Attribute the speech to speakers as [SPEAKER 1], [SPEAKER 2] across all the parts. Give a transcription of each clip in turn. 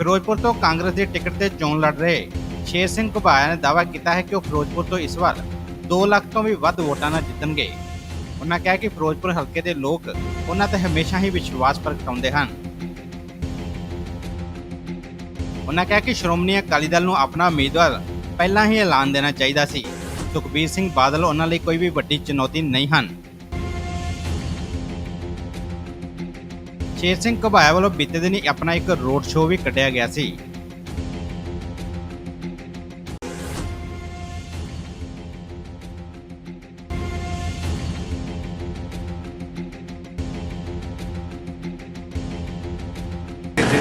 [SPEAKER 1] ਫਿਰੋਜ਼ਪੁਰ ਤੋਂ ਕਾਂਗਰਸ ਦੀ ਟਿਕਟ ਤੇ ਚੋਣ ਲੜ ਰਹੇ ਸ਼ੇਰ ਸਿੰਘ ਘੁਬਾਇਆ ਨੇ ਦਾਅਵਾ ਕੀਤਾ ਹੈ ਕਿ ਉਹ ਫਿਰੋਜ਼ਪੁਰ ਤੋਂ ਇਸ ਵਾਰ 2 ਲੱਖ ਤੋਂ ਵੀ ਵੱਧ ਵੋਟਾਂ ਨਾਲ ਜਿੱਤਣਗੇ। ਉਹਨਾਂ ਕਿਹਾ ਕਿ ਫਿਰੋਜ਼ਪੁਰ ਹਲਕੇ ਦੇ ਲੋਕ ਉਹਨਾਂ ਤੇ ਹਮੇਸ਼ਾ ਹੀ ਵਿਸ਼ਵਾਸ ਪ੍ਰਗਟਾਉਂਦੇ ਹਨ। ਉਹਨਾਂ ਕਿਹਾ ਕਿ ਸ਼੍ਰੋਮਣੀ ਅਕਾਲੀ ਦਲ ਨੂੰ ਆਪਣਾ ਉਮੀਦਵਾਰ ਪਹਿਲਾਂ ਹੀ ਐਲਾਨ ਦੇਣਾ ਚਾਹੀਦਾ ਸੀ। ਸੁਖਬੀਰ ਸਿੰਘ ਬਾਦਲ ਉਹਨਾਂ ਲਈ ਕੋਈ ਵੀ ਵੱਡੀ ਚੁਣੌਤੀ ਨਹੀਂ ਹਨ। ਸ਼ੇਰ ਸਿੰਘ ਘੁਬਾਇਆ ਵੱਲੋਂ ਬੀਤੇ ਦਿਨੀ ਆਪਣਾ ਇੱਕ ਰੋਡ ਸ਼ੋਅ ਵੀ ਕੱਢਿਆ ਗਿਆ ਸੀ।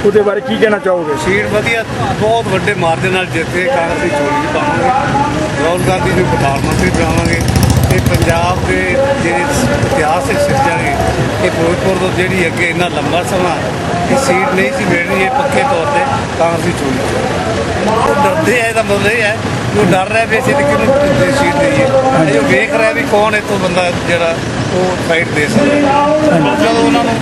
[SPEAKER 2] ਉਹਦੇ ਬਾਰੇ ਕੀ ਕਹਿਣਾ ਚਾਹੋਗੇ?
[SPEAKER 3] ਸੀਟ ਵਧੀਆ ਬਹੁਤ ਵੱਡੇ ਮਾਰਜਨ ਨਾਲ ਜਿੱਤੇ ਕਾਂਗਰਸ ਦੀ ਚੋਣ ਵੀ ਪਾਵਾਂਗੇ। ਰਾਹੁਲ ਗਾਂਧੀ ਨੂੰ ਪ੍ਰਧਾਨ ਮੰਤਰੀ ਬਣਾਵਾਂਗੇ ਤੇ ਪੰਜਾਬ ਦੇ ਜਿਹੜੇ ਫਿਰੋਜ਼ਪੁਰ ਤੋਂ ਜਿਹੜੀ ਅੱਗੇ ਇੰਨਾ ਲੰਬਾ ਸਮਾਂ ਕਿ ਸੀਟ ਨਹੀਂ ਸੀ ਮਿਲਣੀ, ਇਹ ਪੱਕੇ ਤੌਰ ਤੇ ਤਾਂ ਅਸੀਂ ਚੋਣ ਉਹ ਡਰਦੇ ਆ, ਇਹਦਾ ਮਤਲਬ ਇਹ ਹੈ ਕਿ ਉਹ ਡਰ ਰਿਹਾ ਵੀ ਅਸੀਂ ਤੇ ਕਿਹਨੂੰ ਸੀਟ ਦੇਈਏ। ਇਹ ਉਹ ਵੇਖ ਰਿਹਾ ਵੀ ਕੌਣ ਇਹ ਤੋਂ ਬੰਦਾ ਜਿਹੜਾ ਉਹ ਫਾਈਟ ਦੇ ਸਕਦਾ ਜਦੋਂ ਉਹਨਾਂ ਨੂੰ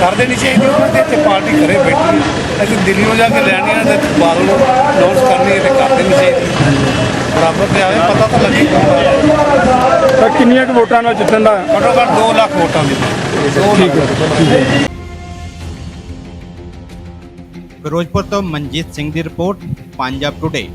[SPEAKER 3] ਕਰਦੇ ਨਹੀਂ ਚਾਹੀਦੀ ਉਹਨਾਂ ਦੇ ਇੱਥੇ ਪਾਰਟੀ ਘਰੇ ਬੈਠੀ ਹੈ। ਅਸੀਂ ਦਿੱਲੀੋਂ ਜਾ ਕੇ ਲੈਣੀ ਹੈ ਤੇ ਬਾਦਲ ਨੂੰ ਲਾਂਚ ਕਰਨੀ ਹੈ ਤੇ ਕਰਦੇ ਦੇਣੀ ਚਾਹੀਦੀ ਬਰਾਬਰ ਤੇ ਆਵੇ ਪਤਾ ਤਾਂ ਲੱਗੇ ਕੌਣ ਆ ਰਿਹਾ।
[SPEAKER 2] ਤਾਂ ਕਿੰਨੀਆਂ ਕੁ ਵੋਟਾਂ ਨਾਲ ਜਿੱਤਣ ਦਾ?
[SPEAKER 3] ਘੱਟੋ ਘੱਟ 2 ਲੱਖ ਵੋਟਾਂ ਦੀ।
[SPEAKER 2] ਠੀਕ ਹੈ ਠੀਕ ਹੈ।
[SPEAKER 1] ਫਿਰੋਜ਼ਪੁਰ ਤੋਂ ਮਨਜੀਤ ਸਿੰਘ ਦੀ ਰਿਪੋਰਟ ਪੰਜਾਬ ਟੁਡੇ